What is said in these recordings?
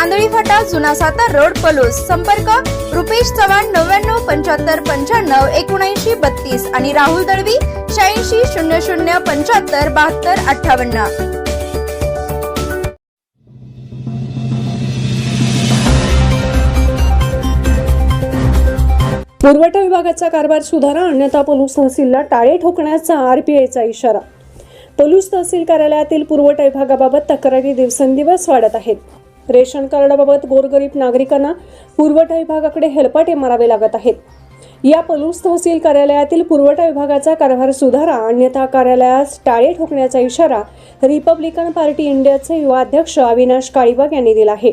Andhali फाटा जुना Satara road Palus. संपर्क रुपेश चव्हाण नव्याण्णव पंच्याहत्तर पंच्याण्णव एकोणऐंशी बत्तीस आणि राहुल दळवी शहाऐंशी शून्य शून्य पंच्याहत्तर बहात्तर अठ्ठावन्न. पुरवठा विभागाचा कारभार सुधारा अन्यथा पोलीस तहसीलला टाळे ठोकण्याचा आरपीआयचा इशारा. पोलीस तहसील कार्यालयातील पुरवठा विभागाबाबत तक्रारी दिवसेंदिवस वाढत आहेत. रेशन कार्डाबाबत गोरगरीब नागरिकांना पुरवठा विभागाकडे हेलपाटे मारावे लागत आहेत. या पलूस तहसील कार्यालयातील पुरवठा विभागाचा कारभार सुधारा अन्यथा कार्यालयास टाळे ठोकण्याचा इशारा रिपब्लिकन पार्टी इंडियाचे युवा अध्यक्ष अविनाश काळीबाग यांनी दिला आहे.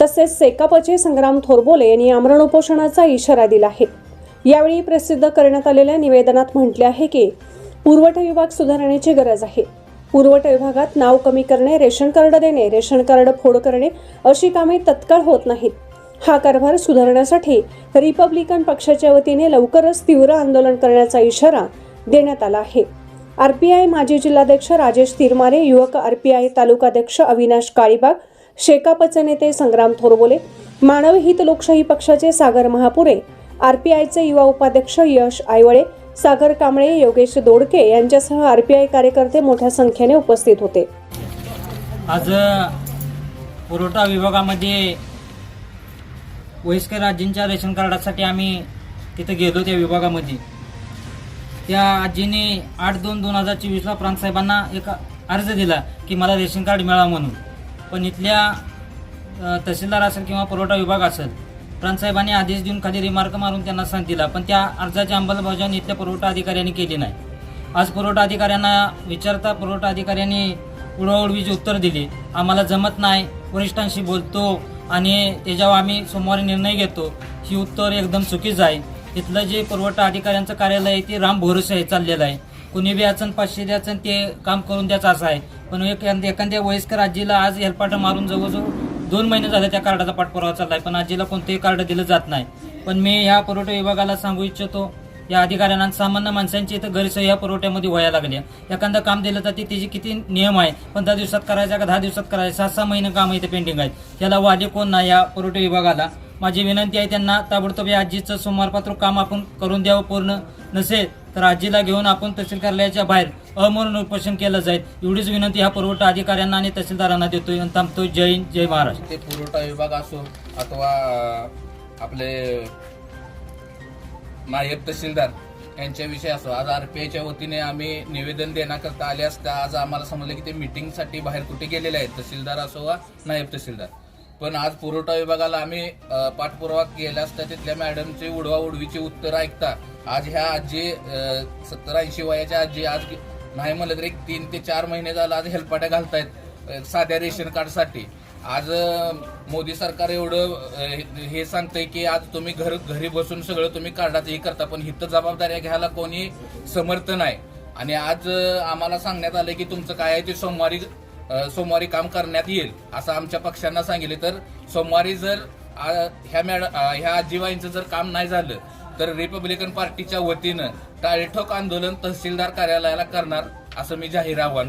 तसेच सेकापचे संग्राम थोरबोले यांनी आमरण उपोषणाचा इशारा दिला आहे. यावेळी प्रसिद्ध करण्यात आलेल्या निवेदनात म्हटले आहे की पुरवठा विभाग सुधारण्याची गरज आहे. पुरवठा विभागात नाव कमी करणे रेशन कार्ड देणे रेशन कार्ड फोड करणे अशी कामे तत्काळ होत नाहीत. हा कारभार सुधारण्यासाठी रिपब्लिकन पक्षाच्या वतीने लवकरच तीव्र आंदोलन करण्याचा इशारा देण्यात आला आहे. आरपीआय माजी जिल्हाध्यक्ष राजेश तिरमारे युवक आरपीआय तालुकाध्यक्ष अविनाश काळीबाग शेकापचे नेते संग्राम थोरबोले मानवहित लोकशाही पक्षाचे सागर महापुरे आरपीआयचे युवा उपाध्यक्ष यश आयवळे सागर कांबळे योगेश दोडके यांच्यासह आरपीआय कार्यकर्ते मोठ्या संख्येने उपस्थित होते. आज पुरवठा विभागामध्ये वयस्कर राज्यांच्या रेशन कार्डासाठी आम्ही तिथं गेलो त्या विभागामध्ये. त्या आजीने आठ दोन दोन हजार चोवीसला प्रांतसाहेबांना एक अर्ज दिला की मला रेशन कार्ड मिळावं म्हणून. पण इथल्या तहसीलदार असेल किंवा पुरवठा विभाग असेल प्रांतसाहेबांनी आदेश देऊन खाली रिमार्क मारून त्यांना सांग दिला पण त्या अर्जाची अंमलबजावणी इथल्या पुरवठा अधिकाऱ्यांनी केली नाही. आज पुरवठा अधिकाऱ्यांना विचारता पुरवठा अधिकाऱ्यांनी उडवाउडवीची उत्तर दिली. आम्हाला जमत नाही वरिष्ठांशी बोलतो आणि त्याच्यावर आम्ही सोमवारी निर्णय घेतो. ही उत्तर एकदम चुकीचं आहे. इथलं जे पुरवठा अधिकाऱ्यांचं कार्यालय आहे ते राम भरोसे आहे चाललेलं आहे. कुणी बी अचन पाचशे द्याचं ते काम करून द्यायचं असं आहे. पण एक एखाद्या वयस्कर आजीला आज हेलपाट मारून जवळजवळ दोन महिने झाले त्या कार्डाचा पाठपुरावा चालला आहे पण आजीला कोणतेही कार्ड दिलं जात नाही. पण मी ह्या पुरवठा विभागाला सांगू इच्छितो या अधिकाऱ्यांना सामान्य माणसांची इथं गैरसोय या पुरवठ्यामध्ये व्हायला लागली एखादं काम दिलं तर त्याचे किती नियम आहे पंधरा दिवसात करायचं का दहा दिवसात करायचं सहा सहा महिने काम इथे पेंडिंग आहेत. त्याला वाजे कोण नाही या पुरवठा विभागाला. माझी विनंती आहे त्यांना ताबडतोब या आजीचं सोमवारपात्र काम आपण करून द्यावं पूर्ण नसेल तर आजीला घेऊन आपण तहसील कार्यालयाच्या बाहेर अमरण उपोषण केलं जाईल. एवढीच विनंती हा पुरवठा अधिकाऱ्यांना आणि तहसीलदारांना देतोय. आणि थांबतोय. जय हिंद, जय महाराष्ट्र. ते पुरवठा विभाग असो अथवा आपले नायब तहसीलदार यांच्याविषयी असो आज आरपीआयच्या वतीने आम्ही निवेदन देण्याकरता आले असता आज आम्हाला समजलं की ते मिटिंगसाठी बाहेर कुठे गेलेले आहेत तहसीलदार असो वा नायब तहसीलदार. पण आज पुरवठा विभागाला आम्ही पाठपुरावा केला असता तिथल्या मॅडमचे उडवा उडवीची उत्तर ऐकता. आज ह्या आजी सत्तर ऐंशी वयाच्या आजी आज नाही म्हणलं तरी एक तीन ते चार महिने झालं आज हेलपाट्या घालतायत साध्या रेशन कार्डसाठी. आज मोदी सरकार एवढं हे- सांगतंय की आज तुम्ही घर घरी बसून सगळं तुम्ही कार्डाचं हे करता पण हिथं जबाबदाऱ्या घ्यायला कोणी समर्थ नाही. आणि आज आम्हाला सांगण्यात आलं की तुमचं काय आहे ते सोमवारी सोमवारी काम करण्यात येईल असं आमच्या पक्षांना सांगितले. तर सोमवारी जर ह्या मॅड ह्या आजीबाईंचं जर काम नाही झालं तर रिपब्लिकन पार्टीच्या वतीनं टाळेठोक आंदोलन तहसीलदार कार्यालयाला करणार असं मी जाहीर आवाहन